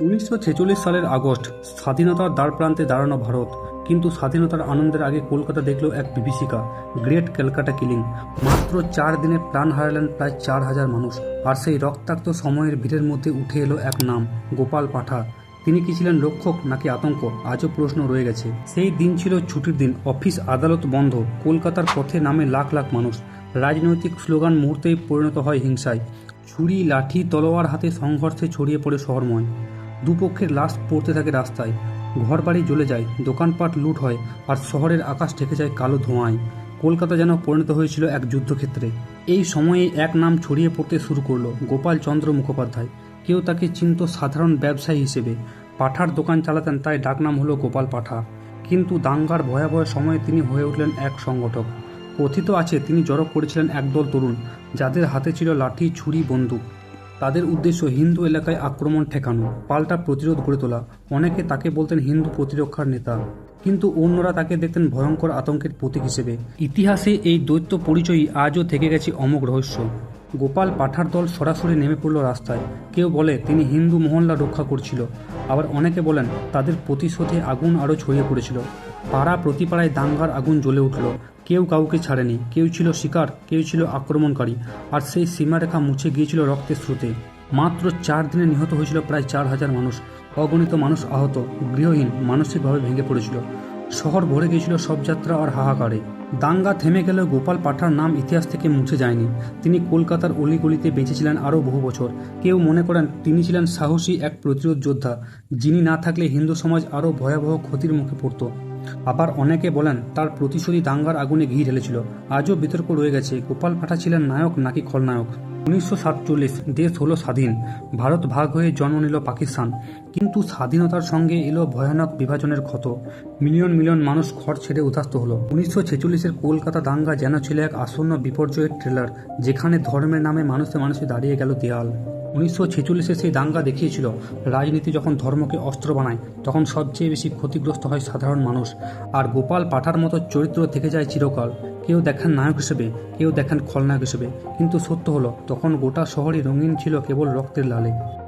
উনিশশো ছেচল্লিশ সালের আগস্ট, স্বাধীনতার দ্বারপ্রান্তে দাঁড়ানো ভারত। কিন্তু স্বাধীনতার আনন্দের আগে কলকাতা দেখল এক বিভীষিকা, গ্রেট ক্যালকাটা কিলিং। মাত্র চার দিনে প্রাণ হারালেন প্রায় চার হাজার মানুষ। আর সেই রক্তাক্ত সময়ের ভিড়ের মধ্যে উঠে এলো এক নাম, গোপাল পাঠা। তিনি কি ছিলেন রক্ষক নাকি আতঙ্ক? আজও প্রশ্ন রয়ে গেছে। সেই দিন ছিল ছুটির দিন। অফিস আদালত বন্ধ। কলকাতার পথে নামে লাখ লাখ মানুষ। রাজনৈতিক স্লোগান মুহূর্তেই পরিণত হয় হিংসায়। ছুরি, লাঠি, তলোয়ার হাতে সংঘর্ষে ছড়িয়ে পড়ে শহরময়। দুপক্ষের লাশ পড়তে থাকে রাস্তায়। ঘরবাড়ি জ্বলে যায়, দোকানপাট লুট হয় আর শহরের আকাশ ঢেকে যায় কালো ধোঁয়ায়। কলকাতা যেন পরিণত হয়েছিল এক যুদ্ধক্ষেত্রে। এই সময়ে এক নাম ছড়িয়ে পড়তে শুরু করল গোপাল চন্দ্র মুখোপাধ্যায়। কেউ তাকে চিনত সাধারণ ব্যবসায়ী হিসেবে। পাঠার দোকান চালাতেন তাই ডাকনাম হলো গোপাল পাঠা। কিন্তু দাঙ্গার ভয়াবহ সময়ে তিনি হয়ে উঠলেন এক সংগঠক। কথিত আছে, তিনি জড়ো করেছিলেন একদল তরুণ, যাদের হাতে ছিল লাঠি, ছুরি, বন্দুক। তাদের উদ্দেশ্য হিন্দু এলাকায় আক্রমণ ঠেকানো, পাল্টা প্রতিরোধ গড়ে তোলা। অনেকে তাকে বলতেন হিন্দু প্রতিরক্ষার নেতা। কিন্তু অন্যরা তাকে দেখতেন ভয়ঙ্কর আতঙ্কের প্রতীক হিসেবে। ইতিহাসে এই দৈত্য পরিচয়ই আজও থেকে গেছে অমোঘ রহস্য। গোপাল পাঠার দল সরাসরি নেমে পড়ল রাস্তায়। কেউ বলে, তিনি হিন্দু মহল্লা রক্ষা করছিল। আবার অনেকে বলেন, তাদের প্রতিশোধে আগুন আরও ছড়িয়ে পড়েছিল। পাড়া প্রতিপাড়ায় দাঙ্গার আগুন জ্বলে উঠল। কেউ কাউকে ছাড়েনি। কেউ ছিল শিকার, কেউ ছিল আক্রমণকারী, আর সেই সীমারেখা মুছে গিয়েছিল রক্তের স্রোতে। মাত্র চার দিনে নিহত হয়েছিল প্রায় চার হাজার মানুষ। অগণিত মানুষ আহত, গৃহহীন, মানসিকভাবে ভেঙে পড়েছিল। শহর ভরে গিয়েছিল সব যাত্রা আর হাহাকারে। দাঙ্গা থেমে গেলেও গোপাল পাঠার নাম ইতিহাস থেকে মুছে যায়নি। তিনি কলকাতার অলিগলিতে বেঁচেছিলেন আরও বহু বছর। কেউ মনে করেন তিনি ছিলেন সাহসী এক প্রতিরোধ যোদ্ধা, যিনি না থাকলে হিন্দু সমাজ আরও ভয়াবহ ক্ষতির মুখে পড়ত। আবার অনেকে বলেন, তার প্রতিশোধী দাঙ্গার আগুনে ঘি ঢেলেছিল। আজও বিতর্ক রয়ে গেছে, গোপাল পাঠা ছিলেন নায়ক নাকি খলনায়ক? উনিশশো সাতচল্লিশ, দেশ হলো স্বাধীন, ভারত ভাগ হয়ে জন্ম নিল পাকিস্তান। কিন্তু স্বাধীনতার সঙ্গে এলো ভয়ানক বিভাজনের ক্ষত। মিলিয়ন মিলিয়ন মানুষ ঘর ছেড়ে উদাস্ত হলো। উনিশশো ছেচল্লিশের কলকাতা দাঙ্গা যেন ছিল এক আসন্ন বিপর্যয়ের ট্রেলার যেখানে ধর্মের নামে মানুষে মানুষে দাঁড়িয়ে গেল দেয়াল। উনিশশো ছেচল্লিশে সেই দাঙ্গা দেখিয়েছিল। রাজনীতি যখন ধর্মকে অস্ত্র বানায়, তখন সবচেয়ে বেশি ক্ষতিগ্রস্ত হয় সাধারণ মানুষ। আর গোপাল পাঠার মতো চরিত্র থেকে যায় চিরকাল। কেউ দেখেন নায়ক হিসেবে, কেউ দেখেন খলনায়ক হিসেবে। কিন্তু সত্য হলো, তখন গোটা শহরই রঙিন ছিল কেবল রক্তের লালে।